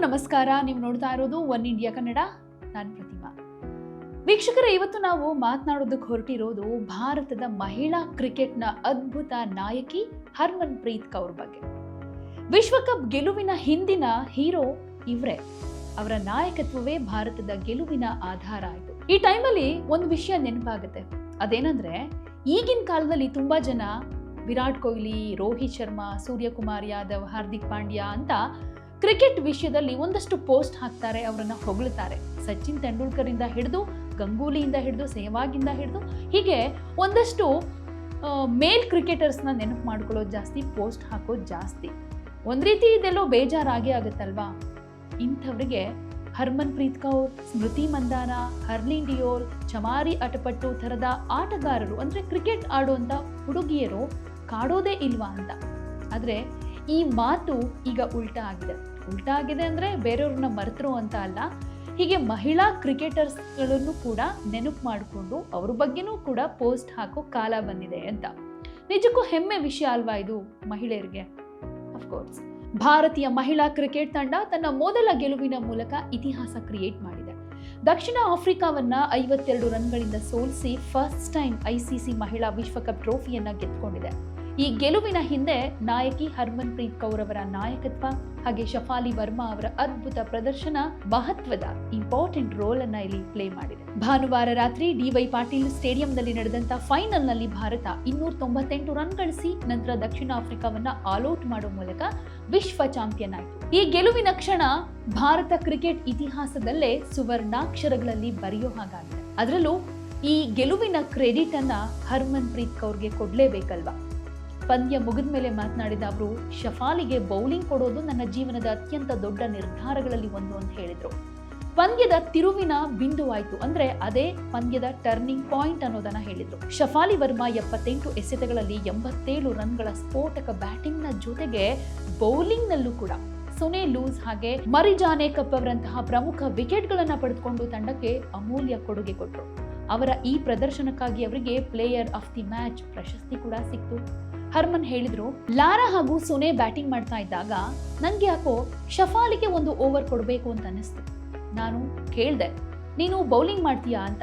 ನಮಸ್ಕಾರ. ನೀವು ನೋಡ್ತಾ ಇರೋದು ಒನ್ ಇಂಡಿಯಾ ಕನ್ನಡ. ನಾನು ಪ್ರತಿಮಾ. ವೀಕ್ಷಕರ, ಇವತ್ತು ನಾವು ಮಾತನಾಡೋದಕ್ಕೆ ಹೊರಟಿರೋದು ಭಾರತದ ಮಹಿಳಾ ಕ್ರಿಕೆಟ್ನ ಅದ್ಭುತ ನಾಯಕಿ ಹರ್ಮನ್ ಪ್ರೀತ್ ಕೌರ್ ಬಗ್ಗೆ. ವಿಶ್ವಕಪ್ ಗೆಲುವಿನ ಹಿಂದಿನ ಹೀರೋ ಇವರೇ. ಅವರ ನಾಯಕತ್ವವೇ ಭಾರತದ ಗೆಲುವಿನ ಆಧಾರ ಆಯಿತು. ಈ ಟೈಮಲ್ಲಿ ಒಂದು ವಿಷಯ ನೆನಪಾಗುತ್ತೆ. ಅದೇನಂದ್ರೆ, ಈಗಿನ ಕಾಲದಲ್ಲಿ ತುಂಬಾ ಜನ ವಿರಾಟ್ ಕೊಹ್ಲಿ, ರೋಹಿತ್ ಶರ್ಮಾ, ಸೂರ್ಯಕುಮಾರ್ ಯಾದವ್, ಹಾರ್ದಿಕ್ ಪಾಂಡ್ಯ ಅಂತ ಕ್ರಿಕೆಟ್ ವಿಷಯದಲ್ಲಿ ಒಂದಷ್ಟು ಪೋಸ್ಟ್ ಹಾಕ್ತಾರೆ, ಅವರನ್ನು ಹೊಗಳುತ್ತಾರೆ ಸಚಿನ್ ತೆಂಡೂಲ್ಕರಿಂದ ಹಿಡಿದು, ಗಂಗೂಲಿಯಿಂದ ಹಿಡಿದು, ಸೆಹ್ವಾಗಿಂದ ಹಿಡಿದು, ಹೀಗೆ ಒಂದಷ್ಟು ಮೇಲ್ ಕ್ರಿಕೆಟರ್ಸ್ನ ನೆನಪು ಮಾಡ್ಕೊಳ್ಳೋದು ಜಾಸ್ತಿ, ಪೋಸ್ಟ್ ಹಾಕೋದು ಜಾಸ್ತಿ. ಒಂದು ರೀತಿ ಇದೆಲ್ಲೋ ಬೇಜಾರಾಗೇ ಆಗುತ್ತಲ್ವಾ? ಇಂಥವ್ರಿಗೆ ಹರ್ಮನ್ ಪ್ರೀತ್ ಕೌರ್, ಸ್ಮೃತಿ ಮಂದಾನ ಹರ್ಲಿನ್ ಡಿಯೋಲ್ ಚಮಾರಿ ಅಟಪಟ್ಟು ಥರದ ಆಟಗಾರರು, ಅಂದ್ರೆ ಕ್ರಿಕೆಟ್ ಆಡುವಂತ ಹುಡುಗಿಯರು ಕಾಡೋದೇ ಇಲ್ವಾ ಅಂತ. ಆದ್ರೆ ಈ ಮಾತು ಈಗ ಉಲ್ಟಾ ಆಗಿದೆ. ಉಲ್ಟಾ ಆಗಿದೆ ಅಂದ್ರೆ ಬೇರೆಯವ್ರನ್ನ ಮರೆತರು ಅಂತ ಅಲ್ಲ. ಹೀಗೆ ಮಹಿಳಾ ಕ್ರಿಕೆಟರ್ಸ್ಗಳನ್ನು ಕೂಡ ನೆನಪು ಮಾಡಿಕೊಂಡು ಅವ್ರ ಬಗ್ಗೆನೂ ಕೂಡ ಪೋಸ್ಟ್ ಹಾಕೋ ಕಾಲ ಬಂದಿದೆ ಅಂತ. ನಿಜಕ್ಕೂ ಹೆಮ್ಮೆ ವಿಷಯ ಅಲ್ವಾ ಇದು ಮಹಿಳೆಯರಿಗೆ? ಅಫ್ಕೋರ್ಸ್ ಭಾರತೀಯ ಮಹಿಳಾ ಕ್ರಿಕೆಟ್ ತಂಡ ತನ್ನ ಮೊದಲ ಗೆಲುವಿನ ಮೂಲಕ ಇತಿಹಾಸ ಕ್ರಿಯೇಟ್ ಮಾಡಿದೆ. ದಕ್ಷಿಣ ಆಫ್ರಿಕಾವನ್ನ ಐವತ್ತೆರಡು ರನ್ಗಳಿಂದ ಸೋಲಿಸಿ ಫಸ್ಟ್ ಟೈಮ್ ಐಸಿಸಿ ಮಹಿಳಾ ವಿಶ್ವಕಪ್ ಟ್ರೋಫಿಯನ್ನ ಗೆದ್ದುಕೊಂಡಿದೆ ಈ ಗೆಲುವಿನ ಹಿಂದೆ ನಾಯಕಿ ಹರ್ಮನ್ ಪ್ರೀತ್ ಕೌರ್ ಅವರ ನಾಯಕತ್ವ ಹಾಗೆ ಶಫಾಲಿ ವರ್ಮಾ ಅವರ ಅದ್ಭುತ ಪ್ರದರ್ಶನ ಮಹತ್ವದ ಇಂಪಾರ್ಟೆಂಟ್ ರೋಲ್ ಅನ್ನ ಇಲ್ಲಿ ಪ್ಲೇ ಮಾಡಿದೆ. ಭಾನುವಾರ ರಾತ್ರಿ ಡಿವೈ ಪಾಟೀಲ್ ಸ್ಟೇಡಿಯಂನಲ್ಲಿ ನಡೆದಂತ ಫೈನಲ್ನಲ್ಲಿ ಭಾರತ ಇನ್ನೂರ ತೊಂಬತ್ತೆಂಟು ರನ್ ಗಳಿಸಿ ನಂತರ ದಕ್ಷಿಣ ಆಫ್ರಿಕಾವನ್ನ ಆಲ್ಔಟ್ ಮಾಡುವ ಮೂಲಕ ವಿಶ್ವ ಚಾಂಪಿಯನ್ ಆಯಿತು. ಈ ಗೆಲುವಿನ ಕ್ಷಣ ಭಾರತ ಕ್ರಿಕೆಟ್ ಇತಿಹಾಸದಲ್ಲೇ ಸುವರ್ಣಾಕ್ಷರಗಳಲ್ಲಿ ಬರೆಯೋ ಹಾಗಾಗಿದೆ. ಅದರಲ್ಲೂ ಈ ಗೆಲುವಿನ ಕ್ರೆಡಿಟ್ ಅನ್ನ ಹರ್ಮನ್ ಪ್ರೀತ್ ಕೌರ್ಗೆ ಕೊಡ್ಲೇಬೇಕಲ್ವಾ? ಪಂದ್ಯ ಮುಗಿದ ಮೇಲೆ ಮಾತನಾಡಿದ ಅವರು, ಶಫಾಲಿಗೆ ಬೌಲಿಂಗ್ ಕೊಡೋದು ನನ್ನ ಜೀವನದ ಅತ್ಯಂತ ದೊಡ್ಡ ನಿರ್ಧಾರಗಳಲ್ಲಿ ಒಂದು ಅಂತ ಹೇಳಿದ್ರು. ಪಂದ್ಯದ ತಿರುವಿನ ಬಿಂದುವಾಯಿತು ಅಂದ್ರೆ ಅದೇ ಪಂದ್ಯದ ಟರ್ನಿಂಗ್ ಪಾಯಿಂಟ್ ಅನ್ನೋದನ್ನ ಹೇಳಿದ್ರು. ಶಫಾಲಿ ವರ್ಮಾ ಎಪ್ಪತ್ತೆಂಟು ಎಸೆತಗಳಲ್ಲಿ ಎಂಬತ್ತೇಳು ರನ್ಗಳ ಸ್ಫೋಟಕ ಬ್ಯಾಟಿಂಗ್ನ ಜೊತೆಗೆ ಬೌಲಿಂಗ್ ನಲ್ಲೂ ಕೂಡ. ಸುನೆ ಲೂಸ್ ಹಾಗೆ ಮರಿಜಾನೆ ಕಪ್ ಅವರಂತಹ ಪ್ರಮುಖ ವಿಕೆಟ್ಗಳನ್ನು ಪಡೆದುಕೊಂಡು ತಂಡಕ್ಕೆ ಅಮೂಲ್ಯ ಕೊಡುಗೆ ಕೊಟ್ಟರು ಅವರ ಈ ಪ್ರದರ್ಶನಕ್ಕಾಗಿ ಅವರಿಗೆ ಪ್ಲೇಯರ್ ಆಫ್ ದಿ ಮ್ಯಾಚ್ ಪ್ರಶಸ್ತಿ ಕೂಡ ಸಿಕ್ತು. ಹರ್ಮನ್ ಹೇಳಿದ್ರು, ಲಾರಾ ಹಾಗೂ ಸೊನೆ ಬ್ಯಾಟಿಂಗ್ ಮಾಡ್ತಾ ಇದ್ದಾಗ ನಂಗೆ ಯಾಕೋ ಶಫಾಲಿಗೆ ಒಂದು ಓವರ್ ಕೊಡಬೇಕು ಅಂತ ಅನ್ನಿಸ್ತು. ನಾನು ಕೇಳ್ದೆ, ನೀನು ಬೌಲಿಂಗ್ ಮಾಡ್ತೀಯಾ ಅಂತ.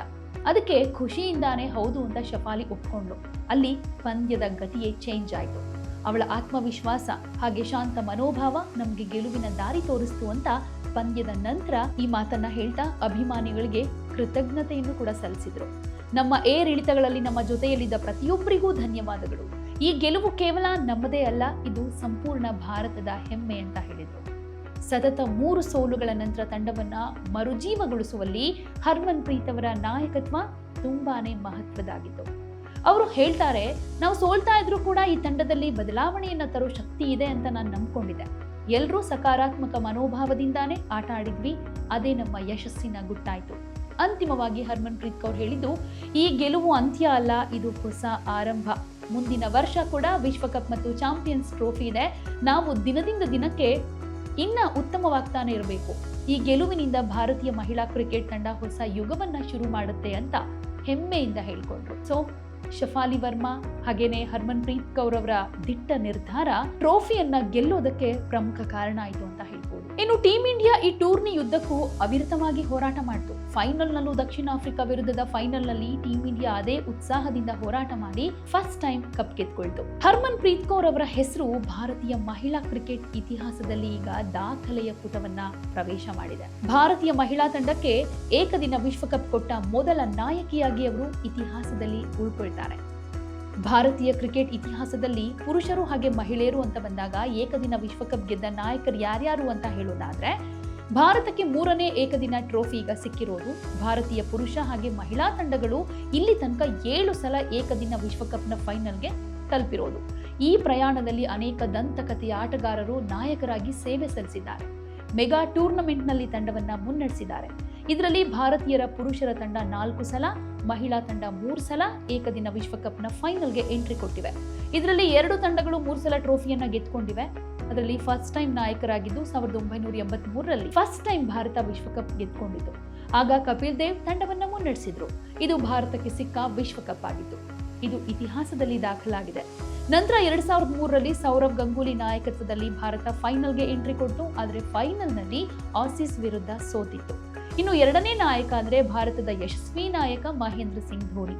ಅದಕ್ಕೆ ಖುಷಿಯಿಂದಾನೆ ಹೌದು ಅಂತ ಶಫಾಲಿ ಒಪ್ಕೊಂಡ್ಲು ಅಲ್ಲಿ ಪಂದ್ಯದ ಗತಿಯೇ ಚೇಂಜ್ ಆಯಿತು. ಅವಳ ಆತ್ಮವಿಶ್ವಾಸ ಹಾಗೆ ಶಾಂತ ಮನೋಭಾವ ನಮಗೆ ಗೆಲುವಿನ ದಾರಿ ತೋರಿಸ್ತು ಅಂತ ಪಂದ್ಯದ ನಂತರ ಈ ಮಾತನ್ನ ಹೇಳ್ತಾ ಅಭಿಮಾನಿಗಳಿಗೆ ಕೃತಜ್ಞತೆಯನ್ನು ಕೂಡ ಸಲ್ಲಿಸಿದ್ರು. ನಮ್ಮ ಏರಿಳಿತಗಳಲ್ಲಿ ನಮ್ಮ ಜೊತೆಯಲ್ಲಿದ್ದ ಪ್ರತಿಯೊಬ್ಬರಿಗೂ ಧನ್ಯವಾದಗಳು. ಈ ಗೆಲುವು ಕೇವಲ ನಮ್ಮದೇ ಅಲ್ಲ, ಇದು ಸಂಪೂರ್ಣ ಭಾರತದ ಹೆಮ್ಮೆ ಅಂತ ಹೇಳಿದರು. ಸತತ ಮೂರು ಸೋಲುಗಳ ನಂತರ ತಂಡವನ್ನ ಮರುಜೀವಗೊಳಿಸುವಲ್ಲಿ ಹರ್ಮನ್ ಪ್ರೀತ್ ಅವರ ನಾಯಕತ್ವ ತುಂಬಾನೇ ಮಹತ್ವದಾಗಿತ್ತು ಅವರು ಹೇಳ್ತಾರೆ, ನಾವು ಸೋಲ್ತಾ ಇದ್ರೂ ಕೂಡ ಈ ತಂಡದಲ್ಲಿ ಬದಲಾವಣೆಯನ್ನ ತರೋ ಶಕ್ತಿ ಇದೆ ಅಂತ ನಾನು ನಂಬ್ಕೊಂಡಿದ್ದೆ. ಎಲ್ಲರೂ ಸಕಾರಾತ್ಮಕ ಮನೋಭಾವದಿಂದಾನೇ ಆಟ ಆಡಿದ್ವಿ, ಅದೇ ನಮ್ಮ ಯಶಸ್ಸಿನ ಗುಟ್ಟಾಯ್ತು. ಅಂತಿಮವಾಗಿ ಹರ್ಮನ್ ಪ್ರೀತ್ ಕೌರ್ ಹೇಳಿದ್ದು, ಈ ಗೆಲುವು ಅಂತ್ಯ ಅಲ್ಲ, ಇದು ಹೊಸ ಆರಂಭ. ಮುಂದಿನ ವರ್ಷ ಕೂಡ ವಿಶ್ವಕಪ್ ಮತ್ತು ಚಾಂಪಿಯನ್ಸ್ ಟ್ರೋಫಿ ಇದೆ. ನಾವು ದಿನದಿಂದ ದಿನಕ್ಕೆ ಇನ್ನ ಉತ್ತಮವಾಗ್ತಾನೆ ಇರಬೇಕು. ಈ ಗೆಲುವಿನಿಂದ ಭಾರತೀಯ ಮಹಿಳಾ ಕ್ರಿಕೆಟ್ ತಂಡ ಹೊಸ ಯುಗವನ್ನ ಶುರು ಮಾಡುತ್ತೆ ಅಂತ ಹೆಮ್ಮೆಯಿಂದ ಹೇಳ್ಕೊಂಡ್ರು. ಸೊ ಶಫಾಲಿ ವರ್ಮಾ ಹಾಗೇನೆ ಹರ್ಮನ್ಪ್ರೀತ್ ಕೌರ್ ಅವರ ದಿಟ್ಟ ನಿರ್ಧಾರ ಟ್ರೋಫಿಯನ್ನ ಗೆಲ್ಲೋದಕ್ಕೆ ಪ್ರಮುಖ ಕಾರಣ ಆಯಿತು ಅಂತ ಹೇಳ್ಬೋದು. ಇನ್ನು ಟೀಂ ಇಂಡಿಯಾ ಈ ಟೂರ್ನಿ ಯುದ್ಧಕ್ಕೂ ಅವಿರತವಾಗಿ ಹೋರಾಟ ಮಾಡಿತು. ಫೈನಲ್ನಲ್ಲೂ ದಕ್ಷಿಣ ಆಫ್ರಿಕಾ ವಿರುದ್ಧದ ಫೈನಲ್ನಲ್ಲಿ ಟೀಂ ಇಂಡಿಯಾ ಅದೇ ಉತ್ಸಾಹದಿಂದ ಹೋರಾಟ ಮಾಡಿ ಫಸ್ಟ್ ಟೈಮ್ ಕಪ್ ಗೆದ್ಕೊಳ್ತು. ಹರ್ಮನ್ ಪ್ರೀತ್ ಕೌರ್ ಅವರ ಹೆಸರು ಭಾರತೀಯ ಮಹಿಳಾ ಕ್ರಿಕೆಟ್ ಇತಿಹಾಸದಲ್ಲಿ ಈಗ ದಾಖಲೆಯ ಪುಟವನ್ನ ಪ್ರವೇಶ ಮಾಡಿದೆ. ಭಾರತೀಯ ಮಹಿಳಾ ತಂಡಕ್ಕೆ ಏಕದಿನ ವಿಶ್ವಕಪ್ ಕೊಟ್ಟ ಮೊದಲ ನಾಯಕಿಯಾಗಿ ಅವರು ಇತಿಹಾಸದಲ್ಲಿ ಉಳ್ಕೊಳ್ತಾರೆ. ಭಾರತೀಯ ಕ್ರಿಕೆಟ್ ಇತಿಹಾಸದಲ್ಲಿ ಪುರುಷರು ಹಾಗೆ ಮಹಿಳೆಯರು ಅಂತ ಬಂದಾಗ ಏಕದಿನ ವಿಶ್ವಕಪ್ ಗೆದ್ದ ನಾಯಕರು ಯಾರ್ಯಾರು ಅಂತ ಹೇಳೋದಾದ್ರೆ ಭಾರತಕ್ಕೆ ಮೂರನೇ ಏಕದಿನ ಟ್ರೋಫಿ ಈಗ ಸಿಕ್ಕಿರೋದು. ಭಾರತೀಯ ಪುರುಷ ಹಾಗೆ ಮಹಿಳಾ ತಂಡಗಳು ಇಲ್ಲಿ ತನಕ ಏಳು ಸಲ ಏಕದಿನ ವಿಶ್ವಕಪ್ನ ಫೈನಲ್ಗೆ ತಲುಪಿರೋದು. ಈ ಪ್ರಯಾಣದಲ್ಲಿ ಅನೇಕ ದಂತಕಥೆಯ ಆಟಗಾರರು ನಾಯಕರಾಗಿ ಸೇವೆ ಸಲ್ಲಿಸಿದ್ದಾರೆ. ಮೆಗಾ ಟೂರ್ನಮೆಂಟ್ನಲ್ಲಿ ತಂಡವನ್ನ ಮುನ್ನಡೆಸಿದ್ದಾರೆ. ಇದರಲ್ಲಿ ಭಾರತೀಯರ ಪುರುಷರ ತಂಡ ನಾಲ್ಕು ಸಲ ಮಹಿಳಾ ತಂಡ ಮೂರು ಸಲ ಏಕದಿನ ವಿಶ್ವಕಪ್ನ ಫೈನಲ್ಗೆ ಎಂಟ್ರಿ ಕೊಟ್ಟಿವೆ. ಇದರಲ್ಲಿ ಎರಡು ತಂಡಗಳು ಮೂರು ಸಲ ಟ್ರೋಫಿಯನ್ನ ಗೆದ್ಕೊಂಡಿವೆ ಅದರಲ್ಲಿ ಫಸ್ಟ್ ಟೈಮ್ ನಾಯಕರಾಗಿದ್ದು ಸಾವಿರದ ಒಂಬೈನೂರ ಎಂಬತ್ತ್ ಮೂರರಲ್ಲಿ ಫಸ್ಟ್ ಟೈಮ್ ಭಾರತ ವಿಶ್ವಕಪ್ ಗೆದ್ಕೊಂಡಿತು ಆಗ ಕಪಿಲ್ ದೇವ್ ತಂಡವನ್ನ ಮುನ್ನಡೆಸಿದ್ರು. ಇದು ಭಾರತಕ್ಕೆ ಸಿಕ್ಕ ವಿಶ್ವಕಪ್ ಆಗಿತ್ತು. ಇದು ಇತಿಹಾಸದಲ್ಲಿ ದಾಖಲಾಗಿದೆ. ನಂತರ ಎರಡ್ ಸಾವಿರದ ಮೂರರಲ್ಲಿ ಸೌರವ್ ಗಂಗೂಲಿ ನಾಯಕತ್ವದಲ್ಲಿ ಭಾರತ ಫೈನಲ್ಗೆ ಎಂಟ್ರಿ ಕೊಟ್ಟು ಆದರೆ ಫೈನಲ್ನಲ್ಲಿ ಆಸೀಸ್ ವಿರುದ್ಧ ಸೋತಿತ್ತು. ಇನ್ನು ಎರಡನೇ ನಾಯಕ ಅಂದ್ರೆ ಭಾರತದ ಯಶಸ್ವಿ ನಾಯಕ ಮಹೇಂದ್ರ ಸಿಂಗ್ ಧೋನಿ.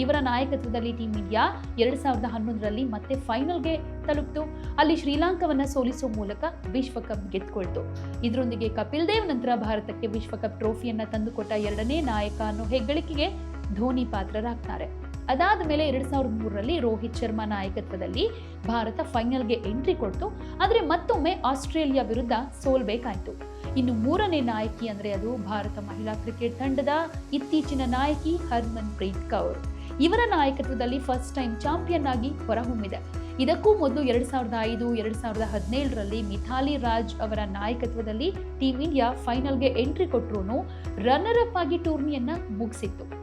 ಇವರ ನಾಯಕತ್ವದಲ್ಲಿ ಟೀಂ ಇಂಡಿಯಾ ಎರಡ್ ಸಾವಿರದ ಹನ್ನೊಂದರಲ್ಲಿ ಮತ್ತೆ ಫೈನಲ್ಗೆ ತಲುಪಿತು. ಅಲ್ಲಿ ಶ್ರೀಲಂಕಾವನ್ನ ಸೋಲಿಸುವ ಮೂಲಕ ವಿಶ್ವಕಪ್ ಗೆದ್ಕೊಳ್ತು. ಇದರೊಂದಿಗೆ ಕಪಿಲ್ ದೇವ್ ನಂತರ ಭಾರತಕ್ಕೆ ವಿಶ್ವಕಪ್ ಟ್ರೋಫಿಯನ್ನ ತಂದುಕೊಟ್ಟ ಎರಡನೇ ನಾಯಕ ಅನ್ನೋ ಹೆಗ್ಗಳಿಕೆಗೆ ಧೋನಿ ಪಾತ್ರರಾಗ್ತಾರೆ. ಅದಾದ ಮೇಲೆ ಎರಡ್ ಸಾವಿರದ ಮೂರರಲ್ಲಿ ರೋಹಿತ್ ಶರ್ಮಾ ನಾಯಕತ್ವದಲ್ಲಿ ಭಾರತ ಫೈನಲ್ಗೆ ಎಂಟ್ರಿ ಕೊಡ್ತು. ಆದರೆ ಮತ್ತೊಮ್ಮೆ ಆಸ್ಟ್ರೇಲಿಯಾ ವಿರುದ್ಧ ಸೋಲ್ಬೇಕಾಯ್ತು. ಇನ್ನು ಮೂರನೇ ನಾಯಕಿ ಅಂದರೆ ಅದು ಭಾರತ ಮಹಿಳಾ ಕ್ರಿಕೆಟ್ ತಂಡದ ಇತ್ತೀಚಿನ ನಾಯಕಿ ಹರ್ಮನ್ ಪ್ರೀತ್ ಕೌರ್. ಇವರ ನಾಯಕತ್ವದಲ್ಲಿ ಫಸ್ಟ್ ಟೈಮ್ ಚಾಂಪಿಯನ್ ಆಗಿ ಹೊರಹೊಮ್ಮಿದೆ. ಇದಕ್ಕೂ ಮೊದಲು ಎರಡ್ ಸಾವಿರದ ಐದು, ಎರಡ್ ಸಾವಿರದ ಹದಿನೇಳರಲ್ಲಿ ಮಿಥಾಲಿ ರಾಜ್ ಅವರ ನಾಯಕತ್ವದಲ್ಲಿ ಟೀಂ ಇಂಡಿಯಾ ಫೈನಲ್ಗೆ ಎಂಟ್ರಿ ಕೊಟ್ಟರು ರನ್ನರ್ ಅಪ್ ಆಗಿ ಟೂರ್ನಿಯನ್ನ ಮುಗಿಸಿತ್ತು.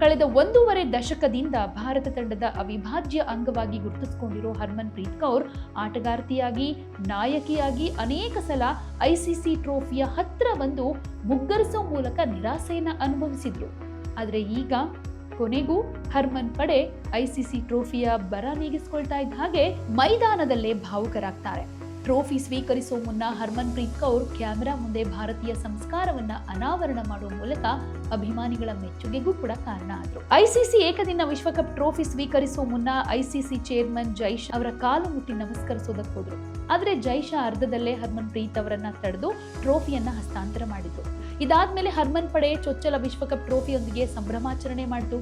ಕಳೆದ ಒಂದೂವರೆ ದಶಕದಿಂದ ಭಾರತ ತಂಡದ ಅವಿಭಾಜ್ಯ ಅಂಗವಾಗಿ ಗುರುತಿಸಿಕೊಂಡಿರೋ ಹರ್ಮನ್ ಪ್ರೀತ್ ಕೌರ್ ಆಟಗಾರ್ತಿಯಾಗಿ, ನಾಯಕಿಯಾಗಿ ಅನೇಕ ಸಲ ಐಸಿಸಿ ಟ್ರೋಫಿಯ ಹತ್ತಿರ ಬಂದು ಮುಗ್ಗರಿಸೋ ಮೂಲಕ ನಿರಾಸೆಯನ್ನು ಅನುಭವಿಸಿದ್ರು. ಆದರೆ ಈಗ ಕೊನೆಗೂ ಹರ್ಮನ್ ಪಡೆ ಐಸಿಸಿ ಟ್ರೋಫಿಯ ಬರ ನೀಗಿಸ್ಕೊಳ್ತಾ ಇದ್ದ ಹಾಗೆ ಮೈದಾನದಲ್ಲೇ ಭಾವುಕರಾಗ್ತಾರೆ. ಟ್ರೋಫಿ ಸ್ವೀಕರಿಸುವ ಮುನ್ನ ಹರ್ಮನ್ ಪ್ರೀತ್ ಕೌರ್ ಕ್ಯಾಮೆರಾ ಮುಂದೆ ಭಾರತೀಯ ಸಂಸ್ಕಾರವನ್ನ ಅನಾವರಣ ಮಾಡುವ ಮೂಲಕ ಅಭಿಮಾನಿಗಳ ಮೆಚ್ಚುಗೆಗೂ ಕೂಡ ಕಾರಣ ಆದರು. ಐಸಿಸಿ ಏಕದಿನ ವಿಶ್ವಕಪ್ ಟ್ರೋಫಿ ಸ್ವೀಕರಿಸುವ ಮುನ್ನ ಐಸಿಸಿ ಚೇರ್ಮನ್ ಜೈಶ್ ಅವರ ಕಾಲು ಮುಟ್ಟಿ ನಮಸ್ಕರಿಸೋದಕ್ಕೆ ಹೋದ್ರು. ಆದ್ರೆ ಜೈಶ ಅರ್ಧದಲ್ಲೇ ಹರ್ಮನ್ ಪ್ರೀತ್ ಅವರನ್ನ ತಡೆದು ಟ್ರೋಫಿಯನ್ನ ಹಸ್ತಾಂತರ ಮಾಡಿದ್ರು. ಇದಾದ್ಮೇಲೆ ಹರ್ಮನ್ ಪಡೆ ಚೊಚ್ಚಲ ವಿಶ್ವಕಪ್ ಟ್ರೋಫಿಯೊಂದಿಗೆ ಸಂಭ್ರಮಾಚರಣೆ ಮಾಡಿತು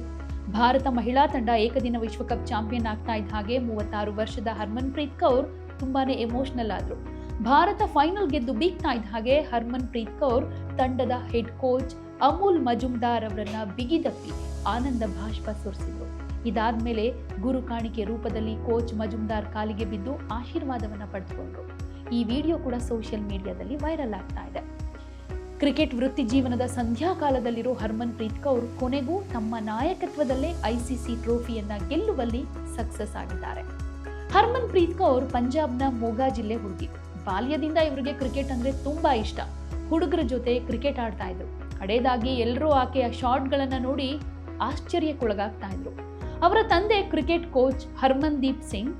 ಭಾರತ ಮಹಿಳಾ ತಂಡ ಏಕದಿನ ವಿಶ್ವಕಪ್ ಚಾಂಪಿಯನ್ ಆಗ್ತಾ ಇದ್ದ ಹಾಗೆ ಮೂವತ್ತಾರು ವರ್ಷದ ಹರ್ಮನ್ ಪ್ರೀತ್ ಕೌರ್ ತುಂಬಾನೇ ಎಮೋಷನಲ್ ಆದ್ರು. ಭಾರತ ಫೈನಲ್ ಗೆದ್ದು ಬೀಗ್ತಾ ಇದ್ದ ಹಾಗೆ ಹರ್ಮನ್ ಪ್ರೀತ್ ಕೌರ್ ತಂಡದ ಹೆಡ್ ಕೋಚ್ ಅಮೂಲ್ ಮಜುಮ್ದಾರ್ ಅವರನ್ನ ಬಿಗಿದಪ್ಪಿ ಆನಂದ ಭಾಷ್ಪ ಸುರಿಸಿದ್ರು. ಇದಾದ್ಮೇಲೆ ಗುರು ಕಾಣಿಕೆ ರೂಪದಲ್ಲಿ ಕೋಚ್ ಮಜುಮ್ದಾರ್ ಕಾಲಿಗೆ ಬಿದ್ದು ಆಶೀರ್ವಾದವನ್ನ ಪಡೆದುಕೊಂಡ್ರು. ಈ ವಿಡಿಯೋ ಕೂಡ ಸೋಷಿಯಲ್ ಮೀಡಿಯಾದಲ್ಲಿ ವೈರಲ್ ಆಗ್ತಾ ಇದೆ. ಕ್ರಿಕೆಟ್ ವೃತ್ತಿ ಜೀವನದ ಸಂಧ್ಯಾಕಾಲದಲ್ಲಿರೋ ಹರ್ಮನ್ ಪ್ರೀತ್ ಕೌರ್ ಕೊನೆಗೂ ತಮ್ಮ ನಾಯಕತ್ವದಲ್ಲೇ ಐಸಿಸಿ ಟ್ರೋಫಿಯನ್ನ ಗೆಲ್ಲುವಲ್ಲಿ ಸಕ್ಸಸ್ ಆಗಿದ್ದಾರೆ. ಹರ್ಮನ್ ಪ್ರೀತ್ ಕೌರ್ ಪಂಜಾಬ್ನ ಮೋಗಾ ಜಿಲ್ಲೆ ಹುಡುಗಿ. ಬಾಲ್ಯದಿಂದ ಇವರಿಗೆ ಕ್ರಿಕೆಟ್ ಅಂದ್ರೆ ತುಂಬಾ ಇಷ್ಟ. ಹುಡುಗರ ಜೊತೆ ಕ್ರಿಕೆಟ್ ಆಡ್ತಾ ಇದ್ರು. ಕಡೆಯದಾಗಿ ಎಲ್ಲರೂ ಆಕೆಯ ಶಾಟ್ಗಳನ್ನ ನೋಡಿ ಆಶ್ಚರ್ಯಕ್ಕೊಳಗಾಗ್ತಾ ಇದ್ರು. ಅವರ ತಂದೆ cricket coach Harmandeep Singh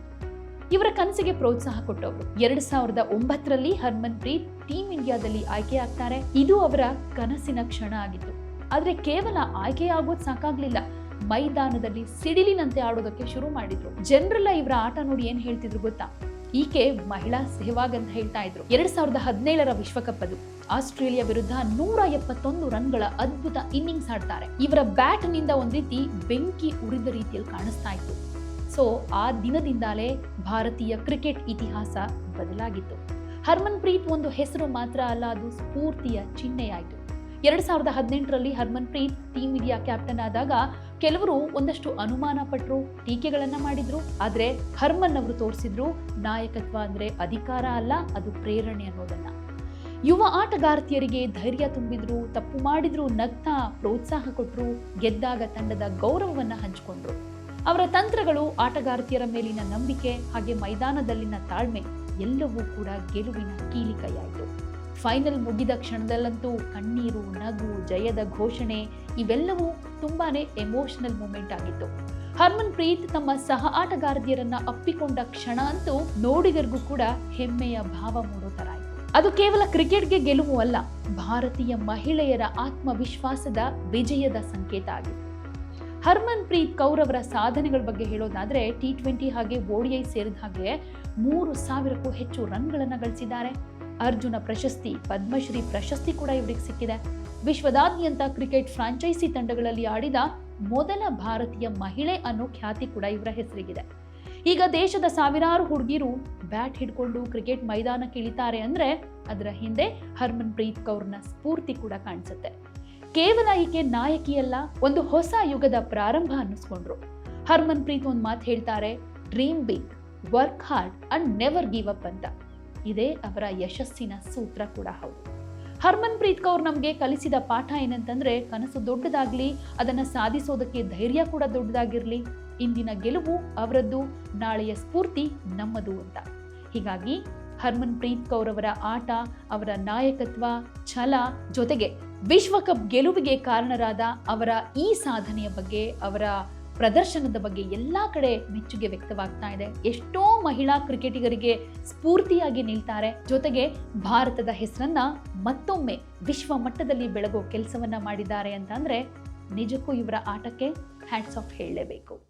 ಇವರ ಕನಸಿಗೆ ಪ್ರೋತ್ಸಾಹ ಕೊಟ್ಟವರು. ಎರಡ್ ಸಾವಿರದ ಒಂಬತ್ತರಲ್ಲಿ ಹರ್ಮನ್ ಪ್ರೀತ್ ಟೀಮ್ ಇಂಡಿಯಾದಲ್ಲಿ ಆಯ್ಕೆ ಆಗ್ತಾರೆ. ಇದು ಅವರ ಕನಸಿನ ಕ್ಷಣ ಆಗಿತ್ತು. ಆದ್ರೆ ಕೇವಲ ಆಯ್ಕೆ ಆಗೋದು ಸಾಕಾಗ್ಲಿಲ್ಲ. ಮೈದಾನದಲ್ಲಿ ಸಿಡಿಲಿನಂತೆ ಆಡೋದಕ್ಕೆ ಶುರು ಮಾಡಿದ್ರು. ಜನರೆಲ್ಲ ಇವರ ಆಟ ನೋಡಿ ಏನ್ ಹೇಳ್ತಿದ್ರು ಗೊತ್ತಾ? ಈಕೆ ಮಹಿಳಾ ಸೆಹವಾಗ್ ಅಂತ ಹೇಳ್ತಾ ಇದ್ರು. ಎರಡ್ ಸಾವಿರದ ಹದಿನೇಳರ ವಿಶ್ವಕಪ್ ಅದು. ಆಸ್ಟ್ರೇಲಿಯಾ ವಿರುದ್ಧ ನೂರ ಎಪ್ಪತ್ತೊಂದು ರನ್ಗಳ ಅದ್ಭುತ ಇನ್ನಿಂಗ್ಸ್ ಆಡ್ತಾರೆ. ಇವರ ಬ್ಯಾಟ್ನಿಂದ ಒಂದ್ ರೀತಿ ಬೆಂಕಿ ಉರಿದ ರೀತಿಯಲ್ಲಿ ಕಾಣಿಸ್ತಾ ಇತ್ತು. ಸೊ, ಆ ದಿನದಿಂದಲೇ ಭಾರತೀಯ ಕ್ರಿಕೆಟ್ ಇತಿಹಾಸ ಬದಲಾಗಿತ್ತು. ಹರ್ಮನ್ ಪ್ರೀತ್ ಒಂದು ಹೆಸರು ಮಾತ್ರ ಅಲ್ಲ, ಅದು ಸ್ಫೂರ್ತಿಯ ಚಿಹ್ನೆಯಾಯಿತು. ಎರಡ್ ಸಾವಿರದ ಹದಿನೆಂಟರಲ್ಲಿ Harmanpreet team India captain ಆದಾಗ ಕೆಲವರು ಒಂದಷ್ಟು ಅನುಮಾನ ಪಟ್ಟರು ಟೀಕೆಗಳನ್ನ ಮಾಡಿದ್ರು, ಆದ್ರೆ ಹರ್ಮನ್ ಅವರು ತೋರಿಸಿದ್ರು ನಾಯಕತ್ವ ಅಂದ್ರೆ ಅಧಿಕಾರ ಅಲ್ಲ, ಅದು ಪ್ರೇರಣೆ ಅನ್ನೋದನ್ನ. ಯುವ ಆಟಗಾರ್ತಿಯರಿಗೆ ಧೈರ್ಯ ತುಂಬಿದ್ರು, ತಪ್ಪು ಮಾಡಿದ್ರು, ನಗ್ತಾ ಪ್ರೋತ್ಸಾಹ ಕೊಟ್ಟರು ಗೆದ್ದಾಗ ತಂಡದ ಗೌರವವನ್ನ ಹಂಚಿಕೊಂಡ್ರು. ಅವರ ತಂತ್ರಗಳು ಆಟಗಾರ್ತಿಯರ ಮೇಲಿನ ನಂಬಿಕೆ, ಹಾಗೆ ಮೈದಾನದಲ್ಲಿನ ತಾಳ್ಮೆ, ಎಲ್ಲವೂ ಕೂಡ ಗೆಲುವಿನ ಕೀಲಿಕೈಯಾಯಿತು. ಫೈನಲ್ ಮುಗಿದ ಕ್ಷಣದಲ್ಲಂತೂ ಕಣ್ಣೀರು, ನಗು, ಜಯದ ಘೋಷಣೆ ಇವೆಲ್ಲವೂ ತುಂಬಾನೇ ಎಮೋಷನಲ್ ಮೂಮೆಂಟ್ ಆಗಿತ್ತು. ಹರ್ಮನ್ ಪ್ರೀತ್ ತಮ್ಮ ಸಹ ಆಟಗಾರ್ತಿಯರನ್ನ ಅಪ್ಪಿಕೊಂಡ ಕ್ಷಣ ಅಂತೂ ನೋಡಿಗರಿಗೂ ಕೂಡ ಹೆಮ್ಮೆಯ ಭಾವ ಮೂಡೋ ಆಯ್ತು. ಅದು ಕೇವಲ ಕ್ರಿಕೆಟ್ಗೆ ಗೆಲುವು ಅಲ್ಲ, ಭಾರತೀಯ ಮಹಿಳೆಯರ ಆತ್ಮವಿಶ್ವಾಸದ ವಿಜಯದ ಸಂಕೇತ ಆಗಿತ್ತು. ಹರ್ಮನ್ ಪ್ರೀತ್ ಕೌರ್ ಅವರ ಸಾಧನೆಗಳ ಬಗ್ಗೆ ಹೇಳೋದಾದ್ರೆ ಟಿ ಟ್ವೆಂಟಿ ಹಾಗೆ ಓಡಿಐ ಸೇರಿದ ಹಾಗೆ ಮೂರು ಸಾವಿರಕ್ಕೂ ಹೆಚ್ಚು ರನ್ಗಳನ್ನು ಗಳಿಸಿದ್ದಾರೆ. ಅರ್ಜುನ ಪ್ರಶಸ್ತಿ, ಪದ್ಮಶ್ರೀ ಪ್ರಶಸ್ತಿ ಕೂಡ ಇವರಿಗೆ ಸಿಕ್ಕಿದೆ. ವಿಶ್ವದಾದ್ಯಂತ ಕ್ರಿಕೆಟ್ ಫ್ರಾಂಚೈಸಿ ತಂಡಗಳಲ್ಲಿ ಆಡಿದ ಮೊದಲ ಭಾರತೀಯ ಮಹಿಳೆ ಅನ್ನೋ ಖ್ಯಾತಿ ಕೂಡ ಇವರ ಹೆಸರಿಗಿದೆ. ಈಗ ದೇಶದ ಸಾವಿರಾರು ಹುಡುಗಿರು ಬ್ಯಾಟ್ ಹಿಡ್ಕೊಂಡು ಕ್ರಿಕೆಟ್ ಮೈದಾನಕ್ಕೆ ಇಳಿತಾರೆ ಅಂದ್ರೆ ಅದರ ಹಿಂದೆ ಹರ್ಮನ್ ಪ್ರೀತ್ ಕೌರ್ನ ಸ್ಫೂರ್ತಿ ಕೂಡ ಕಾಣಿಸುತ್ತೆ. ಕೇವಲ ಈಕೆ ನಾಯಕಿಯಲ್ಲ ಒಂದು ಹೊಸ ಯುಗದ ಪ್ರಾರಂಭ ಅನ್ನಿಸ್ಕೊಂಡ್ರು. ಹರ್ಮನ್ ಪ್ರೀತ್ ಒಂದು ಮಾತು ಹೇಳ್ತಾರೆ dream big work hard and never give up ಅಂತ. ಇದೇ, ಅವರ ಯಶಸ್ಸಿನ ಸೂತ್ರ ಕೂಡ ಹೌದು. ಹರ್ಮನ್ ಪ್ರೀತ್ ಕೌರ್ ನಮಗೆ ಕಲಿಸಿದ ಪಾಠ ಏನಂತಂದ್ರೆ, ಕನಸು ದೊಡ್ಡದಾಗ್ಲಿ, ಅದನ್ನು ಸಾಧಿಸೋದಕ್ಕೆ ಧೈರ್ಯ ಕೂಡ ದೊಡ್ಡದಾಗಿರಲಿ, ಇಂದಿನ ಗೆಲುವು ಅವರದ್ದು, ನಾಳೆಯ ಸ್ಫೂರ್ತಿ ನಮ್ಮದು ಅಂತ. ಹೀಗಾಗಿ ಹರ್ಮನ್ ಪ್ರೀತ್ ಕೌರ್ ಅವರ ಆಟ, ಅವರ ನಾಯಕತ್ವ, ಛಲ ಜೊತೆಗೆ ವಿಶ್ವಕಪ್ ಗೆಲುವಿಗೆ ಕಾರಣರಾದ ಅವರ ಈ ಸಾಧನೆಯ ಬಗ್ಗೆ, ಅವರ ಪ್ರದರ್ಶನದ ಬಗ್ಗೆ ಎಲ್ಲ ಕಡೆ ಮೆಚ್ಚುಗೆ ವ್ಯಕ್ತವಾಗ್ತಾ ಇದೆ. ಎಷ್ಟೋ ಮಹಿಳಾ ಕ್ರಿಕೆಟಿಗರಿಗೆ ಸ್ಫೂರ್ತಿಯಾಗಿ ನಿಲ್ತಾರೆ. ಜೊತೆಗೆ ಭಾರತದ ಹೆಸರನ್ನ ಮತ್ತೊಮ್ಮೆ ವಿಶ್ವ ಮಟ್ಟದಲ್ಲಿ ಬೆಳಗೋ ಕೆಲಸವನ್ನ ಮಾಡಿದ್ದಾರೆ ಅಂತ ಅಂದ್ರೆ ನಿಜಕ್ಕೂ ಇವರ ಆಟಕ್ಕೆ ಹ್ಯಾಟ್ಸ್ ಆಫ್ ಹೇಳಲೇಬೇಕು.